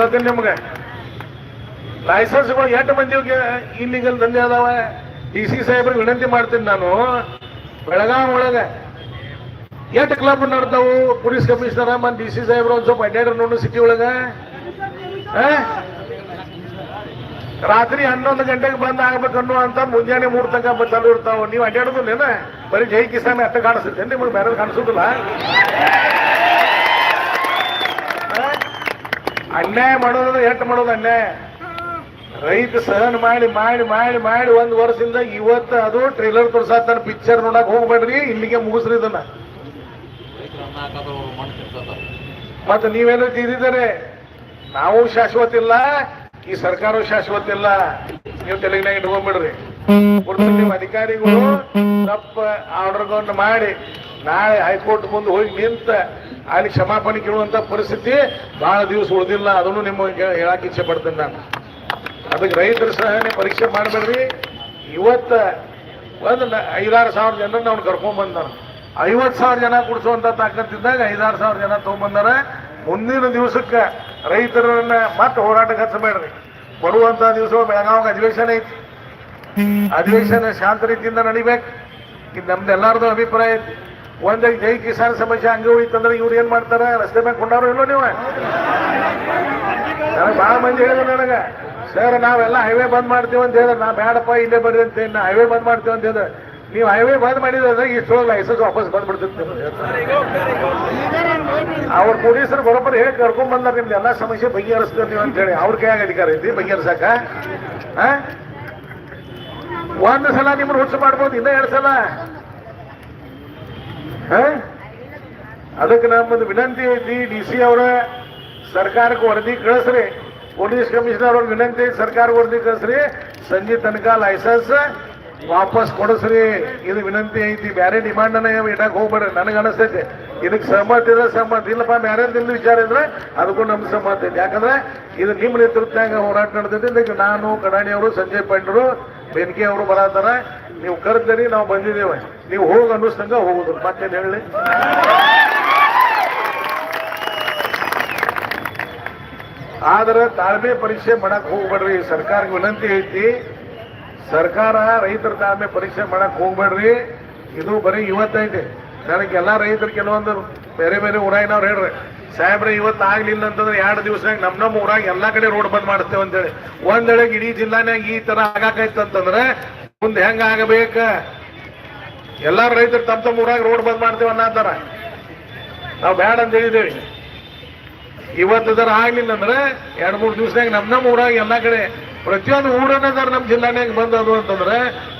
ಗೊತ್ತೇನು ನಿಮ್ಗೆ. ಲೈಸೆನ್ಸ್ಗಳು ಎಂಟು ಮಂದಿಗೆ ಇಲ್ಲಿಗಲ್ ದಂಧೆ ಅದಾವ. ಡಿ ಸಿ ಸಾಹೇಬ್ರಿಗೆ ವಿನಂತಿ ಮಾಡ್ತೀನಿ ನಾನು. ಬೆಳಗಾವಿ ಒಳಗೆ ಎಂಟು ಕ್ಲಬ್ ನಡ್ತಾವು ಪೊಲೀಸ್ ಕಮಿಷನರ್ ಮತ್ತು ಡಿ ಸಿ ಸಾಹೇಬ್ರು ಒಂದು ಸ್ವಲ್ಪ ಅಡ್ಡಾಡ್ರ ನೋಡು ಸಿಟಿ ಒಳಗೆ? ರಾತ್ರಿ ಹನ್ನೊಂದು ಗಂಟೆಗೆ ಬಂದ್ ಆಗ್ಬೇಕನ್ನು ಅಂತ ಮುಂಜಾನೆ ಮೂರು ತನಕ ಚಾಲು ಇರ್ತಾವ ನೀವು ಅಡ್ಡಾಡೋದಿಲ್ಲೇನ ಬರೀ ಜೈ ಕಿಸಾನ್ ಅಟ್ಟ ಕಾಣಿಸುತ್ತೆ. ನಿಮಗೆ ಬೇರೆ ಕಾಣಿಸೋದಿಲ್ಲ. ಅನ್ಯಾಯ ಮಾಡೋದ್ರೆ ಎಷ್ಟು ಮಾಡೋದು ಅನ್ಯಾಯ? ರೈತ ಸಹನ ಮಾಡಿ ಮಾಡಿ ಮಾಡಿ ಮಾಡಿ ಒಂದು ವರ್ಷದಿಂದ ಇವತ್ತು ಅದು ಟ್ರೇಲರ್ ತೋರ್ಸಾತಾನ ಪಿಕ್ಚರ್ ನೋಡಕ್ ಹೋಗ್ಬೇಡ್ರಿ, ಇಲ್ಲಿಗೆ ಮುಗಿಸ್ರಿ ಇದನ್ನ. ಮತ್ತೆ ನೀವೇನೋ ತಿದ್ದಿದ್ದಾರೆ ನಾವು ಶಾಶ್ವತ ಇಲ್ಲ, ಈ ಸರ್ಕಾರವು ಶಾಶ್ವತ ಇಲ್ಲ. ನೀವು ತೆಲುಗಿನಾಗ ಇಟ್ಕೊಂಡ್ಬಿಡ್ರಿ ನಿಮ್ಮ ಅಧಿಕಾರಿಗಳು, ತಪ್ಪ ಆರ್ಡರ್ಗಳನ್ನು ಮಾಡಿ. ನಾಳೆ ಹೈಕೋರ್ಟ್ ಮುಂದೆ ಹೋಗಿ ನಿಂತ ಅಲ್ಲಿ ಕ್ಷಮಾಪಣೆ ಕೇಳುವಂತ ಪರಿಸ್ಥಿತಿ ಬಹಳ ದಿವಸ ಉಳಿದಿಲ್ಲ. ಅದನ್ನು ನಿಮಗೆ ಹೇಳಕ್ಕೆ ಇಚ್ಛೆ ಪಡ್ತೇನೆ ನಾನು. ಅದಕ್ಕೆ ರೈತರ ಸಹನೆ ಪರೀಕ್ಷೆ ಮಾಡಬೇಡ್ರಿ. ಇವತ್ತ ಒಂದು ಐದಾರು ಸಾವಿರ ಜನರನ್ನ ಅವ್ನು ಕರ್ಕೊಂಡ್ ಬಂದಾನ ಐವತ್ತು ಸಾವಿರ ಜನ ಕುಡಿಸುವಂತ ತಾಕತ್ತಿದ್ದಾಗ ಐದಾರು ಸಾವಿರ ಜನ ತೊಗೊಂಬಂದಾರ. ಮುಂದಿನ ದಿವಸಕ್ಕೆ ರೈತರನ್ನ ಮತ್ತೆ ಹೋರಾಟಕ್ಕೆ ಹಚ್ಚಬೇಡ್ರಿ. ಬರುವಂತ ದಿವಸ ಬೆಳಗಾವ್ ಅಧಿವೇಶನ ಐತಿ. ಅಧಿವೇಶನ ಶಾಂತ ರೀತಿಯಿಂದ ನಡಿಬೇಕು. ಇದು ನಮ್ದು ಎಲ್ಲಾರ್ದು ಅಭಿಪ್ರಾಯ ಐತಿ. ಒಂದಾಗ ಜೈ ಕಿಸಾನ್ ಸಮಸ್ಯೆ ಹಂಗೆ ಹೋಯ್ತಂದ್ರೆ ಇವ್ರು ಏನ್ ಮಾಡ್ತಾರ? ರಸ್ತೆ ಮ್ಯಾಗ ಕೊಂಡಾರೋ ಇಲ್ಲೋ ನೀವು? ಬಹಳ ಮಂದಿ ಹೇಳಿದ್ರು ನನಗೆ. ಸರ್, ನಾವೆಲ್ಲ ಹೈವೇ ಬಂದ್ ಮಾಡ್ತೀವಿ ಅಂತ ಹೇಳಿದ್ರೆ. ನಾ ಬೇಡಪ್ಪ ಇಲ್ಲೇ ಬರ್ರಿ ಅಂತ ನಾ ಹೈವೇ ಬಂದ್ ಮಾಡ್ತೀವಿ ಅಂತ ಹೇಳಿದ್ರೆ. ನೀವು ಹೈವೇ ಬಂದ್ ಮಾಡಿದ್ರೆ ಇಷ್ಟೊಳಗೆ ಲೈಸೆನ್ಸ್ ವಾಪಸ್ ಬಂದ್ಬಿಡ್ತಿತ್ತು ಅವ್ರ ಪೊಲೀಸರು ಬರೋಬ್ಬರ ಹೇಳಿ ಕರ್ಕೊಂಡ್ ಬಂದಾರ ನಿಮ್ದು ಎಲ್ಲಾ ಸಮಸ್ಯೆ ಬಗೆಹರಿಸ್ತೀವಿ ಅಂತ ಹೇಳಿ. ಅವ್ರ ಕೈಯಾಗ ಅಧಿಕಾರ ಐತಿ, ಬಗೆಹರಿಸಕ? ಒಂದು ಸಲ ನಿಮ್ಮನ್ನ ಹುಚ್ಚು ಮಾಡ್ಬೋದು, ಇನ್ನೂ ಎರಡು ಸಲ? ಅದಕ್ಕೆ ನಮ್ಮದು ವಿನಂತಿ ಐತಿ, ಡಿ ಸಿ ಅವರ, ಸರ್ಕಾರಕ್ಕೆ ವರದಿ ಕಳಿಸ್ರಿ. ಪೊಲೀಸ್ ಕಮಿಷನರ್ ಅವ್ರ ವಿನಂತಿ ಐತಿ ಸರ್ಕಾರ ವರದಿ ಕಳಿಸ್ರಿ. ಸಂಜೆ ತನಕ ಲೈಸೆನ್ಸ್ ವಾಪಸ್ ಕೊಡಿಸ್ರಿ. ಇದು ವಿನಂತಿ ಐತಿ ಬೇರೆ ಡಿಮಾಂಡ್ ಅನ್ನ ಇಡಕ್ ಹೋಗ್ಬೇಡ್ರಿ. ನನಗೆ ಅನಿಸ್ತೈತಿ. ಇದಕ್ಕೆ ಸಹಮತ ಇದ್ರೆ ಸಹಮತ ಇಲ್ಲಪ್ಪ ಬೇರೆ ತಿಂದು ವಿಚಾರ ಇದ್ರೆ ಅದಕ್ಕೂ ನಮ್ಗೆ ಸಹಮತ ಐತಿ. ಯಾಕಂದ್ರೆ ಇದು ನಿಮ್ಮ ನೇತೃತ್ವ ಹೋರಾಟ ನಡೆದೈತಿ. ಇದಕ್ಕೆ ನಾನು ಕಡಾಣಿ ಅವರು, ಸಂಜಯ್ ಪಂಡ್ರು ಬೆನ್ಕಿ ಅವರು ಬರತ್ತಾರ ನೀವು ಕರೆದ್ರಿ, ನಾವು ಬಂದಿದ್ದೇವೆ. ನೀವು ಹೋಗಿ ಅನ್ನಿಸ್ತಂಗ ಹೋಗುದು. ಮತ್ತೆ ಹೇಳಿ? ಆದ್ರೆ ತಾಳ್ಮೆ ಪರೀಕ್ಷೆ ಮಾಡಕ್ ಹೋಗ್ಬೇಡ್ರಿ. ಸರ್ಕಾರಕ್ಕೆ ವಿನಂತಿ ಐತಿ. ಸರ್ಕಾರ ರೈತರ ತಾಳ್ಮೆ ಪರೀಕ್ಷೆ ಮಾಡಕ್ ಹೋಗ್ಬೇಡ್ರಿ. ಇದು ಬರೀ ಇವತ್ತೈತೆ. ನನಗೆ ಎಲ್ಲಾ ರೈತರು ಕೆಲವೊಂದು ಬೇರೆ ಬೇರೆ ಊರಾಗಿನವ್ರು ಹೇಳ್ರಿ, ಸಾಹೇಬ್ರೆ, ಇವತ್ತು ಆಗ್ಲಿಲ್ಲ ಅಂತಂದ್ರೆ ಎರಡು ದಿವಸ ನಮ್ ನಮ್ಮ ಊರಾಗ ಎಲ್ಲಾ ಕಡೆ ರೋಡ್ ಬಂದ್ ಮಾಡ್ತೇವೆ ಅಂತೇಳಿ. ಒಂದೆಳಗ್ ಇಡೀ ಜಿಲ್ಲಾನ್ಯಾಗ ಈ ತರ ಆಗಾಕೈತೆ ಅಂತಂದ್ರೆ ಮುಂದೆ ಹೆಂಗ ಆಗಬೇಕ? ಎಲ್ಲಾರು ರೈತರು ತಮ್ಮ ತಮ್ಮ ಊರಾಗ ರೋಡ್ ಬಂದ್ ಮಾಡ್ತೇವೆ ಅನ್ನತ್ತಾರ ನಾವು ಬ್ಯಾಡ ಅಂತ ಹೇಳಿದೇವಿ ಇವತ್ತು ಆಗ್ಲಿಲ್ಲ ಅಂದ್ರೆ ಎರಡ್ ಮೂರು ದಿವಸದಾಗ ನಮ್ಮ ನಮ್ಮ ಊರಾಗ ಎಲ್ಲ ಕಡೆ ಪ್ರತಿಯೊಂದು ಊರನ್ನದಾರ ನಮ್ಮ ಜಿಲ್ಲಾನ್ಯಾಗ ಬಂದದು ಅಂತಂದ್ರೆ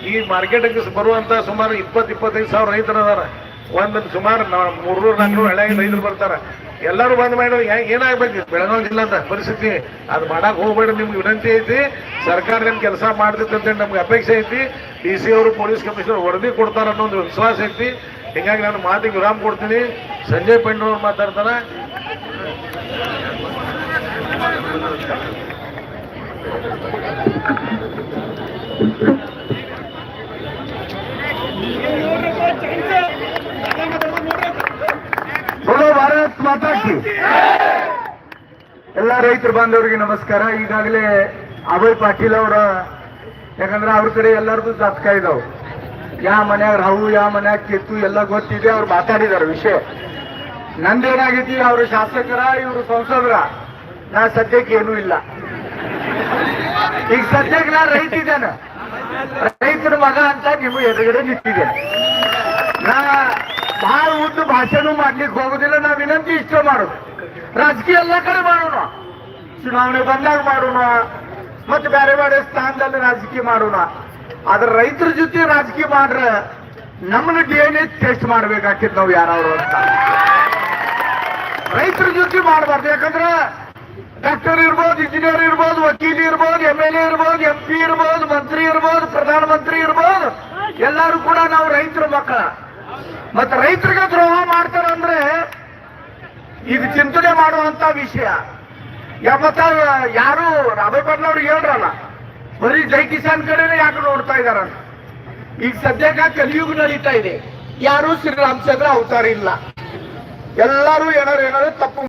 ಈ ಮಾರ್ಕೆಟ್ಗೆ ಬರುವಂತ ಸುಮಾರು ಇಪ್ಪತ್ ಇಪ್ಪತ್ತೈದು ಸಾವಿರ ರೈತರು ಅದಾರ. ಒಂದ್ ಸುಮಾರು ಮೂರ್ನೂರು ನಾಲ್ಕುನೂರು ಹಳೆ ರೈತರು ಬರ್ತಾರ. ಎಲ್ಲರೂ ಬಂದ್ ಮಾಡಿದ್ರೆ ಯಾ- ಏನಾಗ್ಬೇಕು? ಬೆಳಗಾವಿ ಅಂತ ಪರಿಸ್ಥಿತಿ. ಅದು ಮಾಡಕ್ ಹೋಗ್ಬೇಡ, ನಿಮ್ಗೆ ವಿನಂತಿ ಐತಿ. ಸರ್ಕಾರ ನಿಮ್ ಕೆಲಸ ಮಾಡ್ತಿತ್ತು ಅಂತ ನಮ್ಗೆ ಅಪೇಕ್ಷೆ ಐತಿ. ಡಿ ಸಿ ಅವರು, ಪೊಲೀಸ್ ಕಮಿಷನರ್ ವರದಿ ಕೊಡ್ತಾರ ಅನ್ನೋ ಒಂದು ವಿಶ್ವಾಸ ಐತಿ. ಹಿಂಗಾಗಿ ನಾನು ಮಾತಿಗೆ ವಿರಾಮ ಕೊಡ್ತೀನಿ. ಸಂಜಯ್ ಪಂಡ್ರವ್ರು ಮಾತಾಡ್ತಾರ. बोलो ಎಲ್ಲ ರೈತರು ಬಾಂಧವರಿಗೆ ನಮಸ್ಕಾರ. ಈಗಾಗಲೇ ಅಭಯ್ ಪಾಟೀಲ್ ಅವರ, ಯಾಕಂದ್ರೆ ಅವ್ರ ಕಡೆ ಎಲ್ಲರದು ಜಾತಕ ಇದಾವ್. ಯಾವ ಮನ್ಯಾಗ ರಾವು ಯಾವ ಮನ್ಯಾಗ ಕಿತ್ತು ಎಲ್ಲ ಗೊತ್ತಿದೆ, ಅವ್ರು ಮಾತಾಡಿದಾರ ವಿಷಯ. ನಂದೇನಾಗೈತಿ, ಅವರು ಶಾಸಕರ, ಇವರು ಸಂಸದರ. ನಾ ಸದ್ಯಕ್ಕೆ ಏನೂ ಇಲ್ಲ. ಈಗ ಸದ್ಯಕ್ಕೆ ನಾ ರೈತ ಇದ್ದೇನೆ. ರೈತರ ಮಗ ಅಂತ ನಿಮ್ಮ ಎದುರುಗಡೆ ನಿಂತಿದ್ದೇನೆ. ನಾ ಬಹಳ ಉದ್ದು ಭಾಷೆನೂ ಮಾಡ್ಲಿಕ್ಕೆ ಹೋಗುದಿಲ್ಲ. ನಾವು ವಿನಂತಿ ಇಷ್ಟ ಮಾಡೋದು. ರಾಜಕೀಯ ಎಲ್ಲ ಕಡೆ ಮಾಡೋಣ. ಚುನಾವಣೆ ಬಂದಾಗ ಮಾಡೋಣ. ಮತ್ತೆ ಬೇರೆ ಬೇರೆ ಸ್ಥಾನದಲ್ಲಿ ರಾಜಕೀಯ ಮಾಡೋಣ. ಆದ್ರೆ ರೈತರ ಜೊತೆ ರಾಜಕೀಯ ಮಾಡ್ರ ನಮ್ಮನ್ನ ಡಿ ಎನ್ ಎ ಟೆಸ್ಟ್ ಮಾಡ್ಬೇಕಾಗ್ತಿತ್ತು ನಾವು ಯಾರು ಅಂತ. ರೈತರ ಜೊತೆ ಮಾಡಬಾರ್ದು. ಯಾಕಂದ್ರೆ ಡಾಕ್ಟರ್ ಇರ್ಬೋದು, ಇಂಜಿನಿಯರ್ ಇರ್ಬೋದು, ವಕೀಲ್ ಇರ್ಬೋದು ಎಂ ಎಲ್ ಎ ಇರ್ಬೋದು ಎಂ ಪಿ ಇರ್ಬೋದು, ಮಂತ್ರಿ ಇರ್ಬೋದು, ಪ್ರಧಾನಮಂತ್ರಿ ಇರ್ಬೋದು, ಎಲ್ಲರೂ ಕೂಡ ನಾವು ರೈತರ ಮಕ್ಕಳ. ಮತ್ತೆ ರೈತರಿಗೆ ದ್ರೋಹ ಮಾಡ್ತಾರಂದ್ರೆ ಇದು ಚಿಂತನೆ ಮಾಡುವಂತ ವಿಷಯ. ಯಾವತ್ತ ಯಾರು ರಾಮಪ್ಪನವ್ರಿಗೆ ಹೇಳ್ರಲ್ಲ, ಬರೀ ಜೈ ಕಿಸಾನ್ ಕಡೆನೇ ಯಾಕೆ ನೋಡ್ತಾ ಇದಾರ ಈಗ ಸದ್ಯಕ್ಕೆ ಕಲಿಯುಗ ನಡೀತಾ ಇದೆ. ಯಾರು ಶ್ರೀರಾಮಚಂದ್ರ ಅವತಾರ ಇಲ್ಲ. ಎಲ್ಲರೂ ಏನಾರು ಏನಾರು ತಪ್ಪು